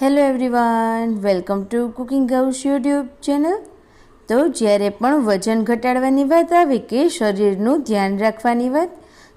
Hello everyone welcome to cooking house YouTube channel તો જ્યારે પણ વજન ઘટાડવાની વાત આવે કે શરીરનું ધ્યાન રાખવાની વાત,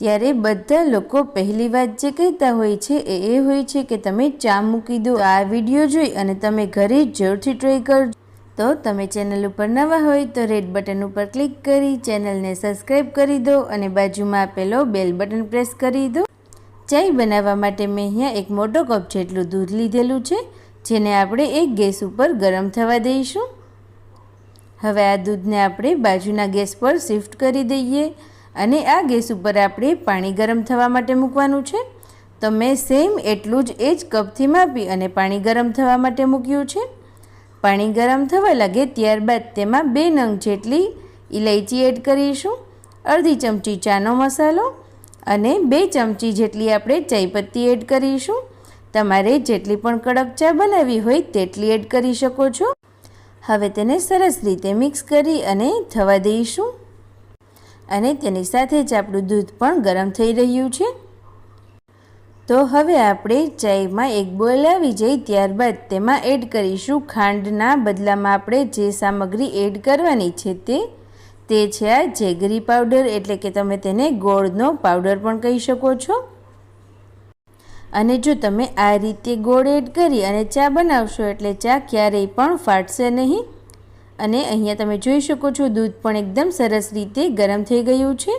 ત્યારે બધા લોકો પહેલી વાત જે કહેતા હોય છે એ એ હોય છે કે તમે ચા મૂકી દો, આ વીડિયો જોઈ અને તમે ઘરે જરૂરથી ટ્રાય કરજો. તો તમે ચેનલ ઉપર નવા હોય તો રેડ બટન ઉપર ક્લિક કરી ચેનલને સબસ્ક્રાઈબ કરી દો અને બાજુમાં આપેલો બેલ બટન પ્રેસ કરી દો. ચાય બનાવવા માટે મેં અહીંયા એક મોટો કપ જેટલું દૂધ લીધેલું છે, જેને આપણે એક ગેસ ઉપર ગરમ થવા દઈશું. હવે આ દૂધને આપણે બાજુના ગેસ પર શિફ્ટ કરી દઈએ અને આ ગેસ ઉપર આપણે પાણી ગરમ થવા માટે મૂકવાનું છે. તો મેં સેમ એટલું જ એ જ કપથી માપી અને પાણી ગરમ થવા માટે મૂક્યું છે. પાણી ગરમ થવા લાગે ત્યારબાદ તેમાં બે નંગ જેટલી ઇલાયચી એડ કરીશું, અડધી ચમચી ચાનો મસાલો અને બે ચમચી જેટલી આપણે ચાયપત્તી એડ કરીશું. તમારે જેટલી પણ કડક ચા બનાવવી હોય તેટલી એડ કરી શકો છો. હવે તેને સરસ રીતે મિક્સ કરી અને થવા દઈશું. અને તેની સાથે જ આપણું દૂધ પણ ગરમ થઈ રહ્યું છે. તો હવે આપણે ચાયમાં એક બોઇલ આવી જાય ત્યારબાદ તેમાં એડ કરીશું ખાંડના બદલામાં આપણે જે સામગ્રી એડ કરવાની છે તે તે છે આ જેગરી પાવડર, એટલે કે તમે તેને ગોળનો પાવડર પણ કહી શકો છો. અને જો તમે આ રીતે ગોળ એડ કરી અને ચા બનાવશો, એટલે ચા ક્યારેય પણ ફાટશે નહીં. અને અહીંયા તમે જોઈ શકો છો, દૂધ પણ એકદમ સરસ રીતે ગરમ થઈ ગયું છે.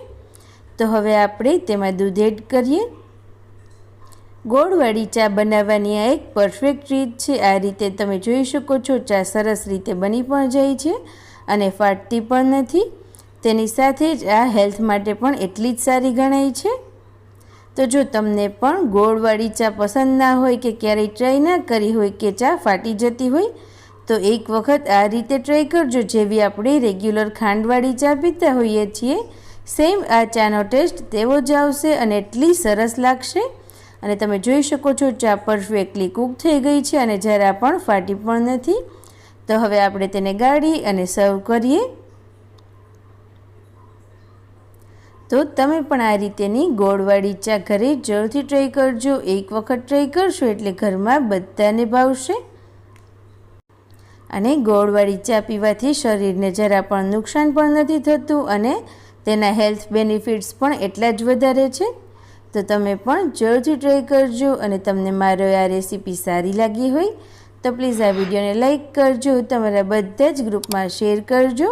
તો હવે આપણે તેમાં દૂધ એડ કરીએ. ગોળવાળી ચા બનાવવાની આ એક પરફેક્ટ રીત છે. આ રીતે તમે જોઈ શકો છો, ચા સરસ રીતે બની પણ જાય છે અને ફાટતી પણ નથી. તેની સાથે જ આ હેલ્થ માટે પણ એટલી જ સારી ગણાય છે? તો જો તમને પણ ગોળવાળી ચા પસંદ ના હોય કે ક્યારેય ટ્રાય ના કરી હોય કે ચા ફાટી જતી હોય, તો એક વખત આ રીતે ટ્રાય કરજો. જેવી આપણે રેગ્યુલર ખાંડવાળી ચા પીતા હોઈએ છીએ સેમ આ ચાનો ટેસ્ટ તેવો જ આવશે અને એટલી સરસ લાગશે. અને તમે જોઈ શકો છો, ચા પરફેક્ટલી કૂક થઈ ગઈ છે અને જરા પણ ફાટી પણ નથી, તો હવે આપણે તેને ગાળી અને સર્વ કરીએ. તો તમે પણ આ રીતેની ગોળવાળી ચા ઘરે જરૂરથી ટ્રાય કરજો. એક વખત ટ્રાય કરશો એટલે ઘરમાં બધાને ભાવશે. અને ગોળવાળી ચા પીવાથી શરીરને જરા પણ નુકસાન પણ નથી થતું અને તેના હેલ્થ બેનિફિટ્સ પણ એટલા જ વધારે છે. તો તમે પણ જરૂરથી ટ્રાય કરજો અને તમને મારો આ રેસીપી સારી લાગી હોય તો પ્લીઝ આ વિડીયોને લાઇક કરજો. તમારા બધા જ ગ્રુપમાં શેર કરજો.